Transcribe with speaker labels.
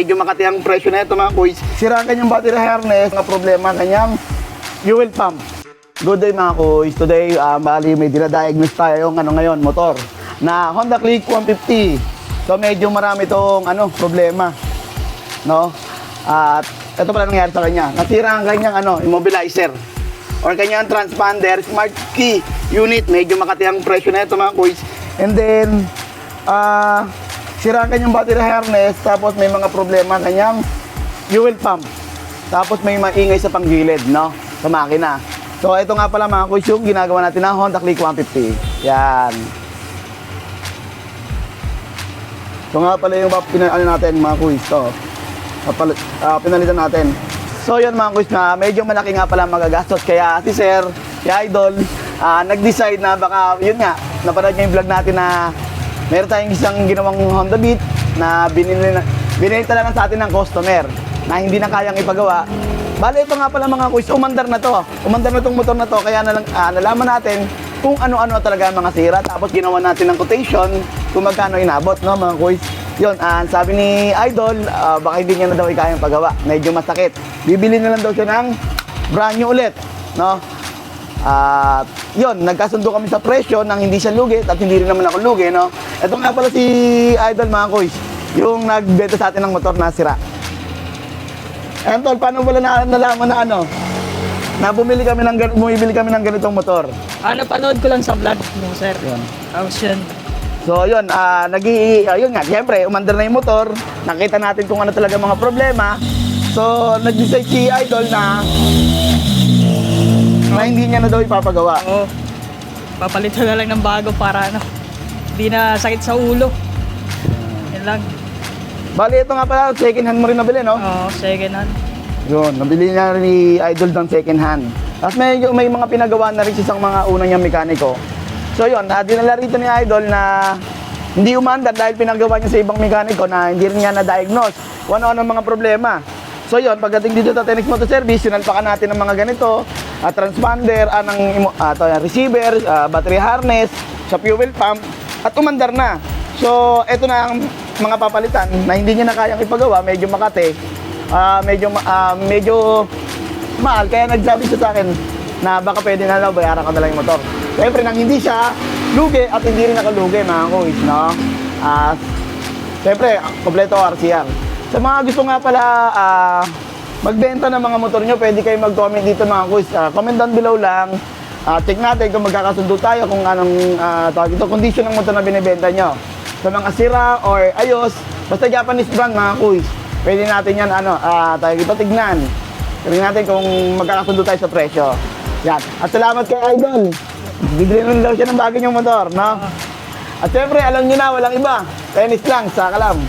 Speaker 1: medyo makati ang presyo na ito mga kuys. Sira ang kanyang battery harness, mga problema ang kanyang fuel pump. Good day mga kuys. Today, ah, bali may dinadiagnose tayo yung ano ngayon, motor na Honda Click 150. So medyo marami itong ano, problema. No? At ito pala nangyari sa kanya. Nasira ang kanyang ano, immobilizer or kanyang transponder, smart key unit. Medyo makati ang presyo na ito mga kuys. And then, ah, sira ang kanyang battery harness, tapos may mga problema ang kanyang fuel pump. Tapos may maingay sa panggilid, no? Sa makina. So, ito nga pala mga kuys yung ginagawa natin na Honda Click 150. Yan. Ito nga pala yung pina- ano natin mga kuys. To. Kapal, ah, pinalitan natin. So yun mga kuys na medyo malaki nga pala magagastos. Kaya si Sir, si Idol, ah, nag-decide na baka, yun nga, napanood niya yung vlog natin na meron tayong isang ginawang Honda Beat na binili na, binili talaga sa atin ng customer na hindi na kayang ipagawa. Bale, ito nga pala mga kuys, umandar na to. Umandar na tong motor na to, kaya nalang, ah, nalaman natin kung ano-ano talaga ang mga sira. Tapos ginawa natin ng quotation kung magkano inabot, no mga kuys. Yun, ah, sabi ni Idol, ah, baka hindi niya na daw ikayang pagawa. Medyo masakit. Bibili na lang daw siya ng brand new ulit, no? At yun, nagkasundo kami sa presyo nang hindi siya lugi at hindi rin naman ako lugi, no? Ito nga pala si Idol mga kuys, yung nagbenta sa atin ng motor na sira. Ayan tol, paano wala na nalaman na ano? Na bumili kami ng bumibili kami ng ganitong motor.
Speaker 2: Ah, napanood ko lang sa vlog mo, sir.
Speaker 1: Yun.
Speaker 2: Tapos yun.
Speaker 1: So yun, nagi ah, yun nga, siyempre, umandar na yung motor. Nakita natin kung ano talaga mga problema. So, nag-decide si Idol na na hindi niya na daw ipapagawa.
Speaker 2: Oo. Papalitan na lang ng bago para ano. Hindi na sakit sa ulo. Yan lang.
Speaker 1: Bali, ito nga pala, second hand mo rin nabili, no?
Speaker 2: Oo, second hand.
Speaker 1: Yun, nabili niya rin ni Idol ng second hand. Tapos may, may mga pinagawa na rin sa mga unang niyang mekaniko. So yun, uh, dinala rito ni Idol na hindi umandar dahil pinagawa niya sa ibang mekaniko na hindi rin niya na-diagnose kung ano-ano mga problema. So yun, pagdating dito sa Tenex Motor Service, sinalpakan natin ng mga ganito, at transponder, ah, ng imo- ah, to, receiver, ah, battery harness, sa fuel pump, at umandar na. So, eto na ang mga papalitan na hindi niya na kayang ipagawa, medyo makate, ah, medyo, ah, medyo mahal. Kaya nagsabi siya sa akin na baka pwede na lang bayaran ka na lang yung motor. Siyempre, nang hindi siya lugi at hindi rin nakalugi, mga kuys, no? Ah, siyempre, kompleto RCR. Sa mga gusto nga pala ah, magbenta ng mga motor nyo, pwede kayo mag-comment dito mga kuys. Ah, comment down below lang. Ah, check natin kung magkakasundo tayo kung anong uh, tawag ito, condition ng motor na binibenta nyo. Sa mga sira or ayos, basta Japanese brand mga kuys. Pwede natin yan, ano, ah, tayo ito tignan. Tignan natin kung magkakasundo tayo sa presyo. Yan. At salamat kay Idol. Bibili daw siya ng bago niyong motor, no? At syempre, alam niyo na, walang iba. Tennis lang, sa kalam.